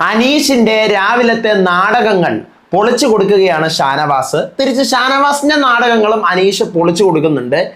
അനീഷിന്റെ രാവിലത്തെ നാടകങ്ങൾ പൊളിച്ചു കൊടുക്കുകയാണ് ഷാനവാസ്. തിരിച്ച് ഷാനവാസിന്റെ നാടകങ്ങളും അനീഷ് പൊളിച്ചു കൊടുക്കുന്നുണ്ട്.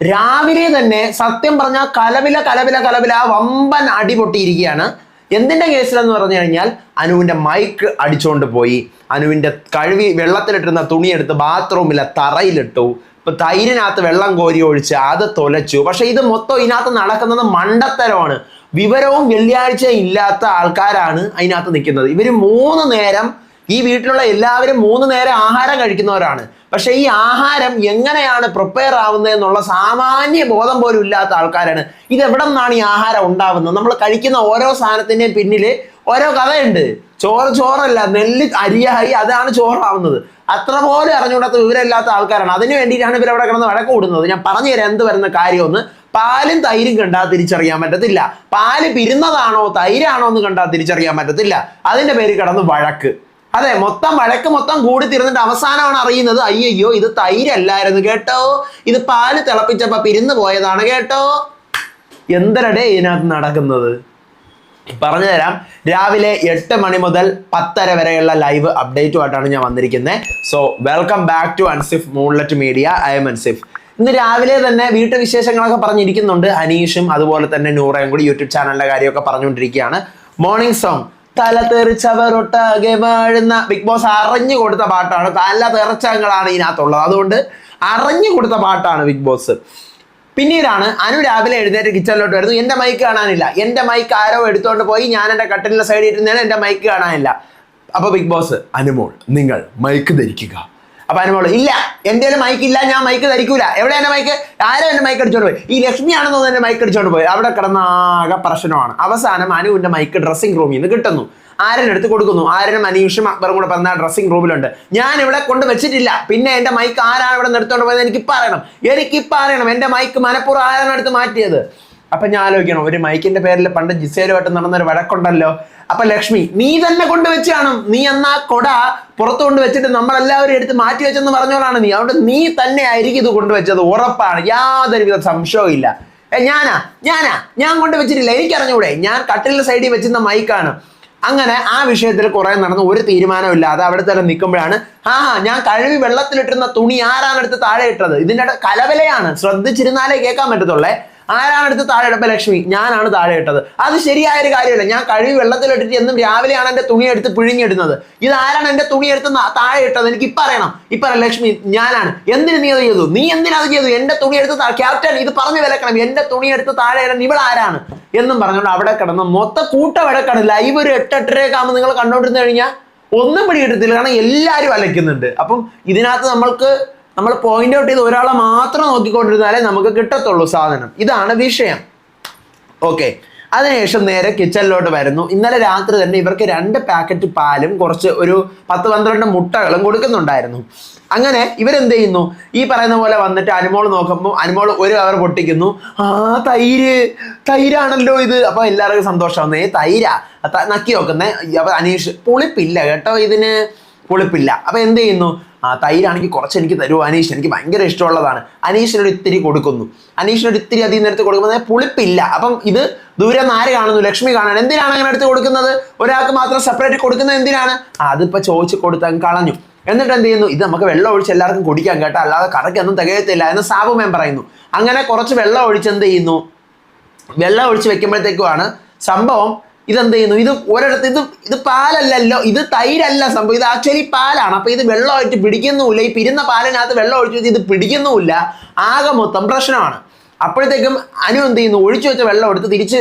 രാവിലെ തന്നെ സത്യം പറഞ്ഞാൽ കലവില കലവില കലവില വമ്പൻ അടി പൊട്ടിയിരിക്കുകയാണ്. എന്തിന്റെ കേസിലെന്ന് പറഞ്ഞു കഴിഞ്ഞാൽ അനുവിന്റെ മൈക്ക് അടിച്ചുകൊണ്ട് പോയി. അനുവിന്റെ കഴുകി വെള്ളത്തിലിട്ടിരുന്ന തുണിയെടുത്ത് ബാത്റൂമിലെ തറയിലിട്ടു. ഇപ്പൊ തൈരിനകത്ത് വെള്ളം കോരി ഒഴിച്ച് അത് തൊലച്ചു. പക്ഷെ ഇത് മൊത്തം ഇതിനകത്ത് നടക്കുന്നത് മണ്ടത്തരമാണ്. വിവരവും വെള്ളിയാഴ്ച ഇല്ലാത്ത ആൾക്കാരാണ് അതിനകത്ത് നിൽക്കുന്നത്. ഇവർ മൂന്ന് നേരം ഈ വീട്ടിലുള്ള എല്ലാവരും മൂന്ന് നേരം ആഹാരം കഴിക്കുന്നവരാണ്. പക്ഷേ ഈ ആഹാരം എങ്ങനെയാണ് പ്രിപ്പയർ ആവുന്നത് എന്നുള്ള സാമാന്യ ബോധം പോലും ഇല്ലാത്ത ആൾക്കാരാണ്. ഇത് എവിടെ നിന്നാണ് ഈ ആഹാരം ഉണ്ടാവുന്നത്? നമ്മൾ കഴിക്കുന്ന ഓരോ സാധനത്തിന്റെയും പിന്നിൽ ഓരോ കഥയുണ്ട്. ചോറ് ചോറല്ല നെല്ല് അരിയായി അതാണ് ചോറാവുന്നത്. അത്ര പോലും അറിഞ്ഞുകൂടാത്ത വിവരമില്ലാത്ത ആൾക്കാരാണ്. അതിന് വേണ്ടിയിട്ടാണ് ഇവർ അവിടെ കിടന്ന് വഴക്ക് കൂടുന്നത്. ഞാൻ പറഞ്ഞു തരാം എന്ത് വരുന്ന കാര്യമെന്ന്. പാലും തൈരും കണ്ടാൽ തിരിച്ചറിയാൻ പറ്റത്തില്ല. പാൽ പിരുന്നതാണോ തൈരാണോ എന്ന് കണ്ടാൽ തിരിച്ചറിയാൻ പറ്റത്തില്ല. അതിന്റെ പേര് കിടന്ന് വഴക്ക്. അതെ മൊത്തം വഴക്ക് മൊത്തം കൂടി തീർന്നിട്ട് അവസാനമാണ് അറിയുന്നത് അയ്യോ ഇത് തൈരല്ലായിരുന്നു കേട്ടോ. ഇത് പാൽ തിളപ്പിച്ചപ്പോ പിരിന്നു പോയതാണ് കേട്ടോ. എന്തരടേ ഇതിനകത്ത് നടക്കുന്നത്? പറഞ്ഞുതരാം. രാവിലെ എട്ട് മണി മുതൽ പത്തര വരെയുള്ള ലൈവ് അപ്ഡേറ്റുമായിട്ടാണ് ഞാൻ വന്നിരിക്കുന്നത്. So welcome back to Ansif Moonlet Media I am Ansif ഇന്ന് രാവിലെ തന്നെ വീട്ടുവിശേഷങ്ങളൊക്കെ പറഞ്ഞിരിക്കുന്നുണ്ട് അനീഷും അതുപോലെ തന്നെ നൂറയും കൂടി യൂട്യൂബ് ചാനലിന്റെ കാര്യമൊക്കെ പറഞ്ഞുകൊണ്ടിരിക്കുകയാണ്. മോർണിംഗ് സോങ് തല തെറിച്ചവരൊട്ടാകെ വാഴുന്ന ബിഗ് ബോസ് അറിഞ്ഞു കൊടുത്ത പാട്ടാണ്. തല തെറിച്ചങ്ങളാണ് ഇതിനകത്തുള്ളത്. അതുകൊണ്ട് അറിഞ്ഞു കൊടുത്ത പാട്ടാണ് ബിഗ് ബോസ് പിന്നീടാണ് അനു രാവിലെ എഴുന്നേറ്റ് കിച്ചണിലോട്ട് വരുന്നു. എന്റെ മൈക്ക് കാണാനില്ല. എന്റെ മൈക്ക് ആരോ എടുത്തോണ്ട് പോയി. ഞാൻ എന്റെ കട്ടിലിന്റെ സൈഡിൽ ഇരുന്നേണ് എന്റെ മൈക്ക് കാണാനില്ല. അപ്പൊ ബിഗ് ബോസ് അനുമോൾ നിങ്ങൾ മൈക്ക് ധരിക്കുക. അപ്പൊ മോൾ ഇല്ല. എന്റെ മൈക്ക് ഇല്ല ഞാൻ മൈക്ക് ധരിക്കൂല. എവിടെ എന്റെ മൈക്ക് ആരും എന്റെ മൈക്ക് അടിച്ചോണ്ട് പോയി. ഈ ലക്ഷ്മി തോന്നുന്നു എന്റെ മൈക്ക് അടിച്ചോണ്ട് പോയി. അവിടെ കിടന്ന ആകെ പ്രശ്നമാണ്. അവസാനം അനുവിന്റെ മൈക്ക് ഡ്രസ്സിംഗ് റൂമിൽ നിന്ന് കിട്ടുന്നു. ആരനെടുത്ത് കൊടുക്കുന്നു. ആരനും അനീഷും അക്ബറും കൂടെ പറഞ്ഞ ഡ്രസ്സിംഗ് റൂമിലുണ്ട് ഞാൻ ഇവിടെ കൊണ്ട് വെച്ചിട്ടില്ല. പിന്നെ എന്റെ മൈക്ക് ആരാണ് ഇവിടെ നിർത്തോണ്ട് പോയത് എനിക്ക് പറയണം എനിക്ക് പറയണം എന്റെ മൈക്ക് മനപ്പുറം ആരാണ് എടുത്ത് മാറ്റിയത്? അപ്പൊ ഞാൻ ആലോചിക്കണം ഒരു മൈക്കിന്റെ പേരിൽ പണ്ട് ജിസേലുമായിട്ട് നടന്നൊരു വഴക്കുണ്ടല്ലോ. അപ്പൊ ലക്ഷ്മി നീ തന്നെ കൊണ്ടുവച്ച് കാണും. നീ എന്നാ കൊട പുറത്തു കൊണ്ട് വെച്ചിട്ട് നമ്മളെല്ലാവരും എടുത്ത് മാറ്റി വെച്ചെന്ന് പറഞ്ഞോളാണ് നീ. അതുകൊണ്ട് നീ തന്നെ ആയിരിക്കും ഇത് കൊണ്ടുവച്ചത് ഉറപ്പാണ്. യാതൊരുവിധ സംശയവും ഇല്ല. ഞാനാ ഞാനാ. ഞാൻ കൊണ്ട് വെച്ചിട്ടില്ല. എനിക്കറിഞ്ഞൂടെ. ഞാൻ കട്ടിലിന്റെ സൈഡിൽ വെച്ചിരുന്ന മൈക്കാണ്. അങ്ങനെ ആ വിഷയത്തിൽ കുറെ നടന്ന് ഒരു തീരുമാനമില്ലാതെ അവിടെ തന്നെ നിൽക്കുമ്പോഴാണ് ആ ഞാൻ കഴുകി വെള്ളത്തിലിട്ടിരുന്ന തുണി ആരാണ് എടുത്ത് താഴെ ഇട്ടത്? ഇതിന്റെ കലവലയാണ്. ശ്രദ്ധിച്ചിരുന്നാലേ കേൾക്കാൻ പറ്റത്തുള്ളേ. ആരാണ് എടുത്ത് താഴെ ഇടപ്പ ലക്ഷ്മി. ഞാനാണ് താഴെ ഇട്ടത്. അത് ശരിയായ ഒരു കാര്യമല്ല. ഞാൻ കഴുകി വെള്ളത്തിലിട്ടിട്ട് എന്നും രാവിലെയാണ് എന്റെ തുണി എടുത്ത് പിഴിഞ്ഞിടുന്നത് ഇത് ആരാണ് എന്റെ തുണി എടുത്ത് താഴെ ഇട്ടത്? എനിക്ക് ഇപ്പൊ അറിയണം. ഇപ്പൊ ലക്ഷ്മി ഞാനാണ്. എന്തിന് നീ അത് ചെയ്തു? നീ എന്തിനാ അത് ചെയ്തു? എന്റെ തുണി എടുത്ത് ക്യാപ്റ്റൻ ഇത് പറഞ്ഞു വിലക്കണം. എന്റെ തുണി എടുത്ത് താഴെ ഇടാൻ ഇവൾ ആരാണ്? എന്നും പറഞ്ഞുകൊണ്ട് അവിടെ കിടന്ന് മൊത്ത കൂട്ടം അവിടെ കിടന്ന് ലൈവ് ഒരു എട്ട് എട്ടരയൊക്കെ ആകുമ്പോൾ നിങ്ങൾ കണ്ടോണ്ടിരുന്നു കഴിഞ്ഞാൽ ഒന്നും പിടികിട്ടത്തില്ല. കാരണം എല്ലാവരും അലയ്ക്കുന്നുണ്ട്. അപ്പം ഇതിനകത്ത് നമ്മൾക്ക് നമ്മൾ പോയിന്റ് ഔട്ട് ചെയ്ത് ഒരാളെ മാത്രം നോക്കിക്കൊണ്ടിരുന്നാലേ നമുക്ക് കിട്ടത്തുള്ളൂ സാധനം. ഇതാണ് വിഷയം. ഓക്കെ അതിനുശേഷം നേരെ കിച്ചണിലോട്ട് വരുന്നു. ഇന്നലെ രാത്രി തന്നെ ഇവർക്ക് രണ്ട് പാക്കറ്റ് പാലും കുറച്ച് ഒരു പത്ത് പന്ത്രണ്ട് മുട്ടകളും കൊടുക്കുന്നുണ്ടായിരുന്നു. അങ്ങനെ ഇവരെന്ത് ചെയ്യുന്നു? ഈ പറയുന്ന പോലെ വന്നിട്ട് അനുമോൾ നോക്കുമ്പോൾ അനുമോൾ ഒരു കവർ പൊട്ടിക്കുന്നു. ആ തൈര്. തൈരാണല്ലോ ഇത്. അപ്പൊ എല്ലാവർക്കും സന്തോഷമാവുന്നു ഏ തൈരാ? നക്കി നോക്കുന്നേ. അപ്പൊ അനീഷ് പുളിപ്പില്ല കേട്ടോ ഇതിന്. പുളിപ്പില്ല അപ്പൊ എന്ത് ചെയ്യുന്നു? ആ തൈരാണെങ്കിൽ കുറച്ച് എനിക്ക് തരൂ അനീഷ് എനിക്ക് ഭയങ്കര ഇഷ്ടമുള്ളതാണ്. അനീഷിനൊരു ഇത്തിരി കൊടുക്കുന്നു. അനീഷിനൊരു ഇത്തിരി അധികം നേരത്ത് കൊടുക്കുമ്പോൾ പുളിപ്പില്ല. അപ്പം ഇത് ദൂരെ ആര് കാണുന്നു? ലക്ഷ്മി കാണാൻ. എന്തിനാണ് അങ്ങനെ എടുത്ത് കൊടുക്കുന്നത്? ഒരാൾക്ക് മാത്രം സെപ്പറേറ്റ് കൊടുക്കുന്നത് എന്തിനാണ്? അതിപ്പോൾ അതിപ്പോ ചോദിച്ച് കൊടുത്ത് കളഞ്ഞു. എന്നിട്ട് എന്ത് ചെയ്യുന്നു? ഇത് നമുക്ക് വെള്ളം ഒഴിച്ച് എല്ലാവർക്കും കുടിക്കാൻ കേട്ടോ. അല്ലാതെ കറക്കൊന്നും തികയത്തില്ല എന്ന് സാബു മേം പറയുന്നു. അങ്ങനെ കുറച്ച് വെള്ളം ഒഴിച്ച് എന്ത് ചെയ്യുന്നു? വെള്ളം ഒഴിച്ച് വെക്കുമ്പോഴത്തേക്കുമാണ് സംഭവം ഇതെന്ത് ചെയ്യുന്നു? ഇത് ഒരിടത്ത് ഇത് ഇത് പാലല്ലല്ലോ ഇത് തൈരല്ല സംഭവം. ഇത് ആക്ച്വലി പാലാണ്. അപ്പൊ ഇത് വെള്ളമായിട്ട് പിടിക്കുന്നുമില്ല. ഈ പിരുന്ന പാലിനകത്ത് വെള്ളം ഒഴിച്ചു വെച്ച് ഇത് പിടിക്കുന്നുമില്ല. ആകെ മൊത്തം പ്രശ്നമാണ്. അപ്പോഴത്തേക്കും അനു എന്ത് ചെയ്യുന്നു? ഒഴിച്ചു വെച്ച വെള്ളം എടുത്ത് തിരിച്ച്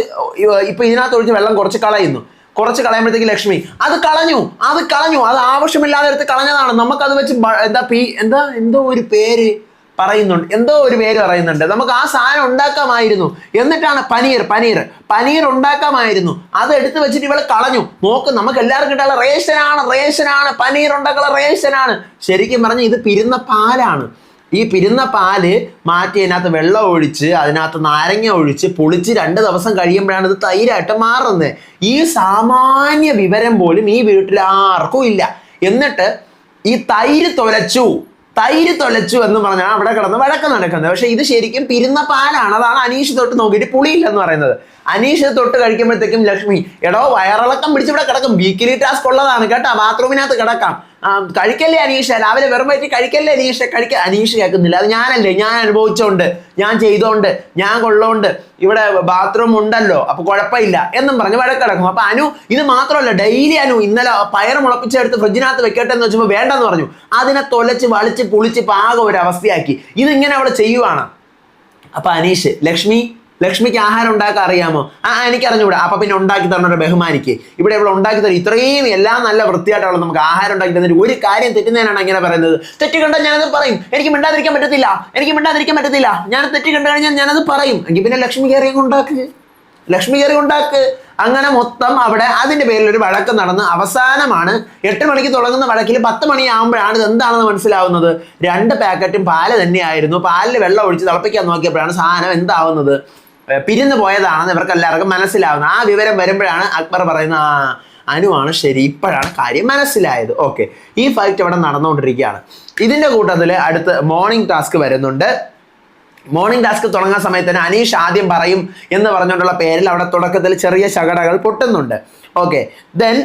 ഇപ്പൊ ഇതിനകത്ത് ഒഴിച്ച് വെള്ളം കുറച്ച് കളയുന്നു. കുറച്ച് കളയുമ്പോഴത്തേക്ക് ലക്ഷ്മി അത് കളഞ്ഞു അത് കളഞ്ഞു. അത് ആവശ്യമില്ലാതെ എടുത്ത് കളഞ്ഞതാണ്. നമുക്കത് വെച്ച് എന്താ പി എന്താ എന്തോ ഒരു പേര്? പറയുന്നുണ്ട്. എന്തോ ഒരു പേര് പറയുന്നുണ്ട്. നമുക്ക് ആ സാധനം ഉണ്ടാക്കാമായിരുന്നു. എന്നിട്ടാണ് പനീർ പനീർ പനീർ ഉണ്ടാക്കാമായിരുന്നു. അത് എടുത്ത് വെച്ചിട്ട് ഇവളെ കളഞ്ഞു. നോക്ക് നമുക്ക് എല്ലാവർക്കും കിട്ടാനുള്ള റേഷനാണ് റേഷനാണ്. പനീർ ഉണ്ടാക്കാനുള്ള റേഷനാണ്. ശരിക്കും പറഞ്ഞ ഇത് പിരുന്ന പാലാണ്. ഈ പിരുന്ന പാൽ മാറ്റി അതിനകത്ത് വെള്ളം ഒഴിച്ച് അതിനകത്ത് നാരങ്ങ ഒഴിച്ച് പൊളിച്ച് രണ്ട് ദിവസം കഴിയുമ്പോഴാണ് ഇത് തൈരായിട്ട് മാറുന്നത്. ഈ സാമാന്യ വിവരം പോലും ഈ വീട്ടിൽ ആർക്കും ഇല്ല. എന്നിട്ട് ഈ തൈര് തൊലച്ചു. തൈര് തൊലച്ചു എന്ന് പറഞ്ഞാൽ അവിടെ കിടന്ന് വഴക്ക് നടക്കുന്നത്. പക്ഷെ ഇത് ശരിക്കും പിരുന്ന പാലാണ്. അതാണ് അനീഷ് തൊട്ട് നോക്കിയിട്ട് പുളിയില്ലെന്ന് പറയുന്നത്. അനീഷ് തൊട്ട് കഴിക്കുമ്പോഴത്തേക്കും ലക്ഷ്മി എടോ വയറിളക്കം പിടിച്ചിവിടെ കിടക്കും. വീക്കിലി ടാസ്ക് ഉള്ളതാണ് കേട്ടോ. ബാത്റൂമിനകത്ത് കിടക്കാം. കഴിക്കല്ലേ അനീഷ? രാവിലെ വെറും വയറ്റി കഴിക്കല്ലേ അനീഷ? കഴിക്ക അനീഷ് കേൾക്കുന്നില്ല അത് ഞാനല്ലേ? ഞാൻ അനുഭവിച്ചോണ്ട് ഞാൻ ചെയ്തോണ്ട് ഞാൻ കൊള്ളോണ്ട് ഇവിടെ ബാത്റൂം ഉണ്ടല്ലോ അപ്പൊ കുഴപ്പമില്ല എന്നും പറഞ്ഞ് വഴക്കിടക്കും. അപ്പൊ അനു ഇത് മാത്രമല്ല ഡെയിലി അനു ഇന്നലെ പയർ മുളപ്പിച്ചെടുത്ത് ഫ്രിഡ്ജിനകത്ത് വെക്കട്ടെ എന്ന് വെച്ചപ്പോൾ വേണ്ടെന്ന് പറഞ്ഞു. അതിനെ തൊലച്ച് വളിച്ച് പുളിച്ച് പാകം ഒരു അവസ്ഥയാക്കി ഇതിങ്ങനെ അവിടെ ചെയ്യുവാണ്. അപ്പൊ അനീഷ് ലക്ഷ്മി ലക്ഷ്മിക്ക് ആഹാരം ഉണ്ടാക്കാൻ അറിയാമോ? ആ എനിക്ക് അറിഞ്ഞൂടാ അപ്പൊ പിന്നെ ഉണ്ടാക്കി തരണോ ബഹുമാനിക്ക്? ഇവിടെ ഇവിടെ ഉണ്ടാക്കി തരും. ഇത്രയും എല്ലാം നല്ല വൃത്തിയായിട്ടുള്ള നമുക്ക് ആഹാരം ഉണ്ടാക്കി തന്നിട്ട് ഒരു കാര്യം തെറ്റുന്നതിനാണ് അങ്ങനെ പറയുന്നത്. തെറ്റ് കണ്ടാൽ ഞാനത് പറയും. എനിക്ക് മിണ്ടാതിരിക്കാൻ പറ്റത്തില്ല. എനിക്ക് മിണ്ടാതിരിക്കാൻ പറ്റത്തില്ല. ഞാൻ തെറ്റ് കണ്ടു കഴിഞ്ഞാൽ ഞാനത് പറയും. എങ്കിൽ പിന്നെ ലക്ഷ്മി കയറി ഉണ്ടാക്ക്. ലക്ഷ്മി കയറി ഉണ്ടാക്ക്. അങ്ങനെ മൊത്തം അവിടെ അതിന്റെ പേരിൽ ഒരു വഴക്ക് നടന്ന് അവസാനമാണ് എട്ട് മണിക്ക് തുടങ്ങുന്ന വഴക്കിൽ പത്ത് മണിയാകുമ്പോഴാണ് ഇത് എന്താണെന്ന് മനസ്സിലാവുന്നത്. രണ്ട് പാക്കറ്റും പാൽ തന്നെയായിരുന്നു. പാലിൽ വെള്ളം ഒഴിച്ച് തിളപ്പിക്കാൻ നോക്കിയപ്പോഴാണ് സാധനം എന്താവുന്നത്. പിരിഞ്ഞു പോയതാണെന്ന് ഇവർക്ക് എല്ലാവർക്കും മനസ്സിലാവുന്നത് ആ വിവരം വരുമ്പോഴാണ് അക്ബർ പറയുന്ന ആ അനുവാണ് ശരി ഇപ്പോഴാണ് കാര്യം മനസ്സിലായത്. ഓക്കെ. ഈ ഫൈറ്റ് അവിടെ നടന്നുകൊണ്ടിരിക്കുകയാണ്. ഇതിന്റെ കൂട്ടത്തിൽ അടുത്ത് മോർണിംഗ് ടാസ്ക് വരുന്നുണ്ട്. മോർണിംഗ് ടാസ്ക് തുടങ്ങുന്ന സമയത്ത് തന്നെ അനീഷ് ആദ്യം പറയും എന്ന് പറഞ്ഞുകൊണ്ടുള്ള പേരിൽ അവിടെ തുടക്കത്തിൽ ചെറിയ ശകടകൾ പൊട്ടുന്നുണ്ട്. ഓക്കെ. ദെൻ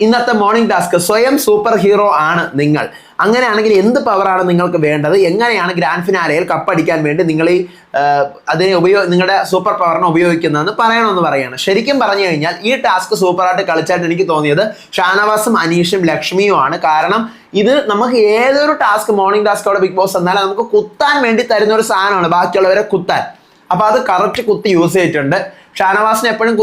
ഇന്നത്തെ മോർണിംഗ് ടാസ്ക് സ്വയം സൂപ്പർ ഹീറോ ആണ് നിങ്ങൾ. അങ്ങനെയാണെങ്കിൽ എന്ത് പവറാണ് നിങ്ങൾക്ക് വേണ്ടത്? എങ്ങനെയാണ് ഗ്രാൻഡ് ഫിനാലയിൽ കപ്പടിക്കാൻ വേണ്ടി നിങ്ങൾ ഈ അതിനെ ഉപയോഗ നിങ്ങളുടെ സൂപ്പർ പവറിനെ ഉപയോഗിക്കുന്നതെന്ന് പറയണമെന്ന് പറയാണ് ശരിക്കും പറഞ്ഞു കഴിഞ്ഞാൽ ഈ ടാസ്ക് സൂപ്പറായിട്ട് കളിച്ചായിട്ട് എനിക്ക് തോന്നിയത്. ഷാനവാസും അനീഷും ലക്ഷ്മിയുമാണ് കാരണം ഇത് നമുക്ക് ഏതൊരു ടാസ്ക് മോർണിംഗ് ടാസ്ക് അവിടെ ബിഗ് ബോസ് എന്നാൽ നമുക്ക് കുത്താൻ വേണ്ടി തരുന്ന ഒരു സാധനമാണ് ബാക്കിയുള്ളവരെ കുത്താൻ. അപ്പോൾ അത് കറക്റ്റ് കുത്തി യൂസ് ചെയ്തിട്ടുണ്ട്. ഷാനവാസിനെ എപ്പോഴും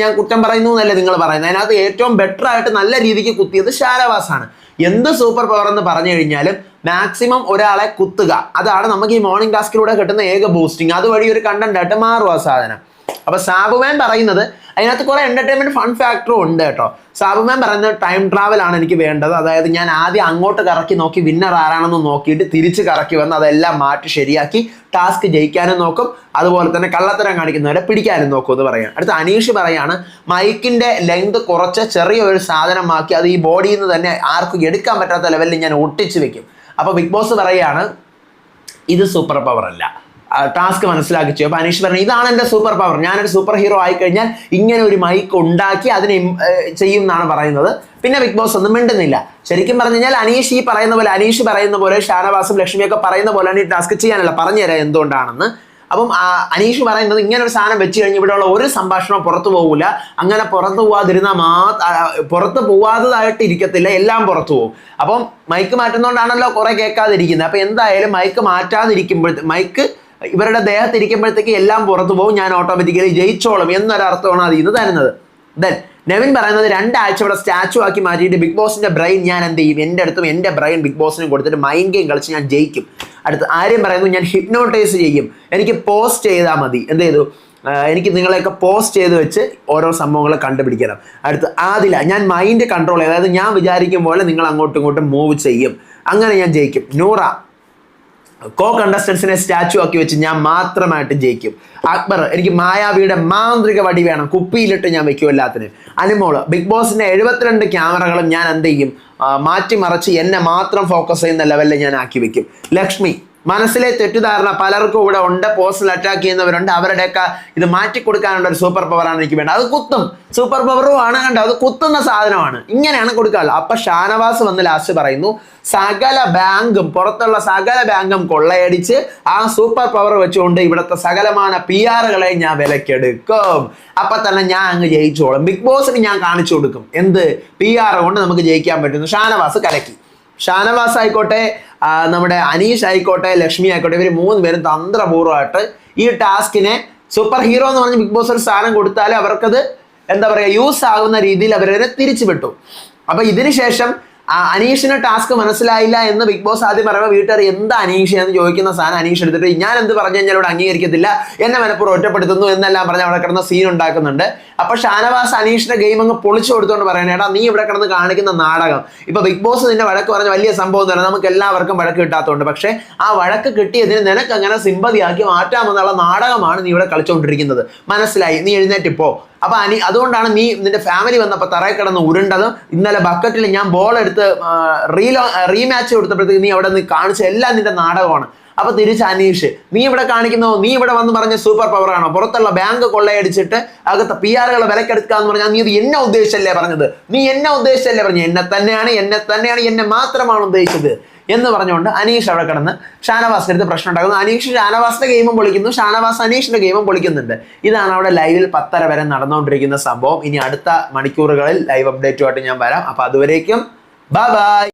ഞാൻ കുറ്റം പറയുന്നു എന്നല്ലേ നിങ്ങൾ പറയുന്നത്? അതിനകത്ത് ഏറ്റവും ബെറ്റർ ആയിട്ട് നല്ല രീതിക്ക് കുത്തിയത് ഷാനവാസാണ്. എന്ത് സൂപ്പർ പവർ എന്ന് പറഞ്ഞു കഴിഞ്ഞാലും മാക്സിമം ഒരാളെ കുത്തുക. അതാണ് നമുക്ക് ഈ മോർണിംഗ് ടാസ്കിലൂടെ കിട്ടുന്ന ഏക ബൂസ്റ്റിംഗ് അതുവഴി ഒരു കണ്ടന്റ് ആയിട്ട് മാറും ആ സാധനം. അപ്പൊ സാബുമാൻ പറയുന്നത് അതിനകത്ത് കുറെ എന്റർടൈൻമെന്റ് ഫൺ ഫാക്ടറും ഉണ്ട് കേട്ടോ. സാബുമാൻ പറയുന്നത് ടൈം ട്രാവൽ ആണ് എനിക്ക് വേണ്ടത്. അതായത് ഞാൻ ആദ്യം അങ്ങോട്ട് കറക്കി നോക്കി വിന്നർ ആരാണെന്ന് നോക്കിയിട്ട് തിരിച്ച് കറക്കി വന്ന് അതെല്ലാം മാറ്റി ശരിയാക്കി ടാസ്ക് ജയിക്കാനും നോക്കും. അതുപോലെ തന്നെ കള്ളത്തരം കാണിക്കുന്നവരെ പിടിക്കാനും നോക്കും എന്ന് പറയാം അടുത്ത അനീഷ് പറയാണ് മൈക്കിന്റെ ലെങ്ത് കുറച്ച് ചെറിയൊരു സാധനമാക്കി അത് ഈ ബോഡിയിൽ നിന്ന് തന്നെ ആർക്കും എടുക്കാൻ പറ്റാത്ത ലെവലിൽ ഞാൻ ഒട്ടിച്ച് വെക്കും. അപ്പൊ ബിഗ് ബോസ് പറയാണ് ഇത് സൂപ്പർ പവർ അല്ല. ടാസ്ക് മനസ്സിലാക്കിച്ചു. അപ്പൊ അനീഷ് പറഞ്ഞു ഇതാണ് എന്റെ സൂപ്പർ പവർ ഞാനൊരു സൂപ്പർ ഹീറോ ആയിക്കഴിഞ്ഞാൽ ഇങ്ങനെ ഒരു മൈക്ക് ഉണ്ടാക്കി അതിനെ ചെയ്യും എന്നാണ് പറയുന്നത്. പിന്നെ ബിഗ് ബോസ് ഒന്നും മിണ്ടുന്നില്ല. ശരിക്കും പറഞ്ഞു കഴിഞ്ഞാൽ അനീഷ് ഈ പറയുന്ന പോലെ അനീഷ് പറയുന്ന പോലെ ഷാനവാസും ലക്ഷ്മിയൊക്കെ പറയുന്ന പോലെ ഈ ടാസ്ക് ചെയ്യാനല്ല പറഞ്ഞുതരാം എന്തുകൊണ്ടാണെന്ന്. അപ്പം അനീഷ് പറയുന്നത് ഇങ്ങനെ ഒരു സാധനം വെച്ച് കഴിഞ്ഞ് ഇവിടെയുള്ള ഒരു സംഭാഷണം പുറത്തു പോകില്ല അങ്ങനെ പുറത്തു പോവാതിരുന്നാൽ മാ പുറത്ത് പോവാത്തതായിട്ട് ഇരിക്കത്തില്ല എല്ലാം പുറത്തു പോകും അപ്പം മൈക്ക് മാറ്റുന്നതുകൊണ്ടാണല്ലോ കുറെ കേൾക്കാതിരിക്കുന്നത്. അപ്പൊ എന്തായാലും മൈക്ക് മാറ്റാതിരിക്കുമ്പോൾ മൈക്ക് ഇവരുടെ ദേഹത്ത് ഇരിക്കുമ്പോഴത്തേക്ക് എല്ലാം പുറത്തു പോകും. ഞാൻ ഓട്ടോമാറ്റിക്കലി ജയിച്ചോളും എന്നൊരർത്ഥമാണ് അതിൽ നിന്ന് തരുന്നത്. ദെൻ നെവിൻ പറയുന്നത് രണ്ടാഴ്ച ഇവിടെ സ്റ്റാച്ചു ആക്കി മാറ്റിയിട്ട് ബിഗ് ബോസിന്റെ ബ്രെയിൻ ഞാൻ എന്ത് ചെയ്യും? എന്റെ അടുത്തും എന്റെ ബ്രെയിൻ ബിഗ് ബോസിനും കൊടുത്തിട്ട് മൈൻഡ് ഗെയിം കളിച്ച് ഞാൻ ജയിക്കും. അടുത്ത് ആര്യം പറയുന്നു ഞാൻ ഹിപ്നോട്ടൈസ് ചെയ്യും. എനിക്ക് പോസ്റ്റ് ചെയ്താൽ മതി. എന്ത് ചെയ്തു? എനിക്ക് നിങ്ങളെയൊക്കെ പോസ്റ്റ് ചെയ്ത് വെച്ച് ഓരോ സംഭവങ്ങളെ കണ്ടുപിടിക്കണം. അടുത്ത് ആദില ഞാൻ മൈൻഡ് കൺട്രോൾ ചെയ്യും. അതായത് ഞാൻ വിചാരിക്കും പോലെ നിങ്ങൾ അങ്ങോട്ടും ഇങ്ങോട്ടും മൂവ് ചെയ്യും. അങ്ങനെ ഞാൻ ജയിക്കും. നൂറ കോ കണ്ടസ്റ്റൻസിനെ സ്റ്റാച്ചു ആക്കി വെച്ച് ഞാൻ മാത്രമായിട്ട് ജയിക്കും. അക്ബർ എനിക്ക് മായാവിയുടെ മാന്ത്രിക വടി വേണം. കുപ്പിയിലിട്ട് ഞാൻ വെക്കും എല്ലാത്തിന് അനുമോൾ ബിഗ് ബോസിന്റെ എഴുപത്തിരണ്ട് ക്യാമറകളും ഞാൻ എന്ത് ചെയ്യും? മാറ്റിമറച്ച് മാറ്റിമറിച്ച് എന്നെ മാത്രം ഫോക്കസ് ചെയ്യുന്ന ലെവലിൽ ഞാൻ ആക്കി വെക്കും. ലക്ഷ്മി മനസ്സിലെ തെറ്റിദ്ധാരണ പലർക്കും ഇവിടെ ഉണ്ട്. പേഴ്സണൽ അറ്റാക്ക് ചെയ്യുന്നവരുണ്ട്. അവരുടെയൊക്കെ ഇത് മാറ്റി കൊടുക്കാനുള്ള ഒരു സൂപ്പർ പവറാണ് എനിക്ക് വേണ്ടത്. അത് കുത്തും. സൂപ്പർ പവറും ആണ് കണ്ടോ അത് കുത്തുന്ന സാധനമാണ്. ഇങ്ങനെയാണ് കൊടുക്കാറുള്ളത്. അപ്പൊ ഷാനവാസ് വന്ന് ലാസ്റ്റ് പറയുന്നു സകല ബാങ്കും പുറത്തുള്ള സകല ബാങ്കും കൊള്ളയടിച്ച് ആ സൂപ്പർ പവർ വെച്ചുകൊണ്ട് ഇവിടുത്തെ സകലമായ പി ആറുകളെ ഞാൻ വിലക്കെടുക്കും. അപ്പൊ തന്നെ ഞാൻ അങ്ങ് ജയിച്ചോളും. ബിഗ് ബോസിന് ഞാൻ കാണിച്ചു കൊടുക്കും. എന്ത്? പി ആർ കൊണ്ട് നമുക്ക് ജയിക്കാൻ പറ്റുന്നു. ഷാനവാസ് കലക്കി. ഷാനവാസ് ആയിക്കോട്ടെ നമ്മുടെ അനീഷ് ആയിക്കോട്ടെ ലക്ഷ്മി ആയിക്കോട്ടെ ഇവർ മൂന്ന് പേരും തന്ത്രപൂർവമായിട്ട് ഈ ടാസ്കിനെ സൂപ്പർ ഹീറോ എന്ന് പറഞ്ഞ് ബിഗ് ബോസ് ഒരു സ്ഥാനം കൊടുത്താൽ അവർക്കത് എന്താ പറയുക യൂസ് ആകുന്ന രീതിയിൽ അവരതിനെ തിരിച്ചു വിട്ടു അപ്പൊ ഇതിന് ശേഷം ആ അനീഷിന് ടാസ്ക് മനസ്സിലായില്ല എന്ന് ബിഗ് ബോസ് ആദ്യം പറയുമ്പോൾ വീട്ടുകാർ എന്താ അനീഷ് എന്ന് ചോദിക്കുന്ന സാധനം അനീഷ് എടുത്തിട്ട് ഞാൻ എന്ത് പറഞ്ഞു കഴിഞ്ഞാൽ ഇവിടെ അംഗീകരിക്കത്തില്ല എന്നെ മനപ്പുറം ഒറ്റപ്പെടുത്തുന്നു എന്നെല്ലാം പറഞ്ഞ് അവിടെ കിടന്ന സീൻ ഉണ്ടാക്കുന്നുണ്ട്. അപ്പൊ ഷാനവാസ് അനീഷിന്റെ ഗെയിം അങ്ങ് പൊളിച്ചു കൊടുത്തുകൊണ്ട് പറയണേ എടാ നീ ഇവിടെ കിടന്ന് കാണിക്കുന്ന നാടകം. ഇപ്പൊ ബിഗ് ബോസ് നിന്റെ വഴക്ക് പറഞ്ഞ വലിയ സംഭവം തന്നെ നമുക്ക് എല്ലാവർക്കും വഴക്ക് കിട്ടാത്തതുകൊണ്ട് പക്ഷേ ആ വഴക്ക് കിട്ടിയതിന് നിനക്ക് അങ്ങനെ സിമ്പതിയാക്കി മാറ്റാമെന്നുള്ള നാടകമാണ് നീ ഇവിടെ കളിച്ചുകൊണ്ടിരിക്കുന്നത് മനസ്സിലായി? നീ എഴുന്നേറ്റ് പോ. അപ്പൊ അനി അതുകൊണ്ടാണ് നീ നിന്റെ ഫാമിലി വന്നപ്പോൾ തറയിൽ കിടന്ന് ഉരുണ്ടതും ഇന്നലെ ബക്കറ്റിൽ ഞാൻ ബോൾ എടുത്ത് റീലോ റീമാച്ച് കൊടുത്തപ്പോഴത്തേക്ക് നീ അവിടെ നിന്ന് കാണിച്ച എല്ലാം നിന്റെ നാടകമാണ്. അപ്പൊ തിരിച്ച് അനീഷ് നീ ഇവിടെ കാണിക്കുന്നോ? നീ ഇവിടെ വന്ന് പറഞ്ഞ സൂപ്പർ പവർ ആണോ? പുറത്തുള്ള ബാങ്ക് കൊള്ളയടിച്ചിട്ട് അകത്ത് പി ആറുകളെ വിലക്കെടുക്കുക എന്ന് പറഞ്ഞാൽ നീ ഇത് എന്നെ ഉദ്ദേശിച്ചല്ലേ പറഞ്ഞത്? നീ എന്നെ ഉദ്ദേശിച്ചല്ലേ പറഞ്ഞു എന്നെ തന്നെയാണ് എന്നെ തന്നെയാണ് എന്നെ മാത്രമാണ് ഉദ്ദേശിച്ചത്. എന്ന് പറഞ്ഞുകൊണ്ട് അനീഷ് അവിടെ കിടന്ന് ഷാനവാസിന്റെ അടുത്ത് പ്രശ്നം ഉണ്ടാക്കുന്നു. അനീഷ് ഷാനവാസിന്റെ ഗെയിമും പൊളിക്കുന്നു. ഷാനവാസ് അനീഷിന്റെ ഗെയിമും പൊളിക്കുന്നുണ്ട്. ഇതാണ് അവിടെ ലൈവിൽ പത്തര വരെ നടന്നുകൊണ്ടിരിക്കുന്ന സംഭവം. ഇനി അടുത്ത മണിക്കൂറുകളിൽ ലൈവ് അപ്ഡേറ്റുമായിട്ട് ഞാൻ വരാം. അപ്പൊ അതുവരേക്കും ബൈ ബൈ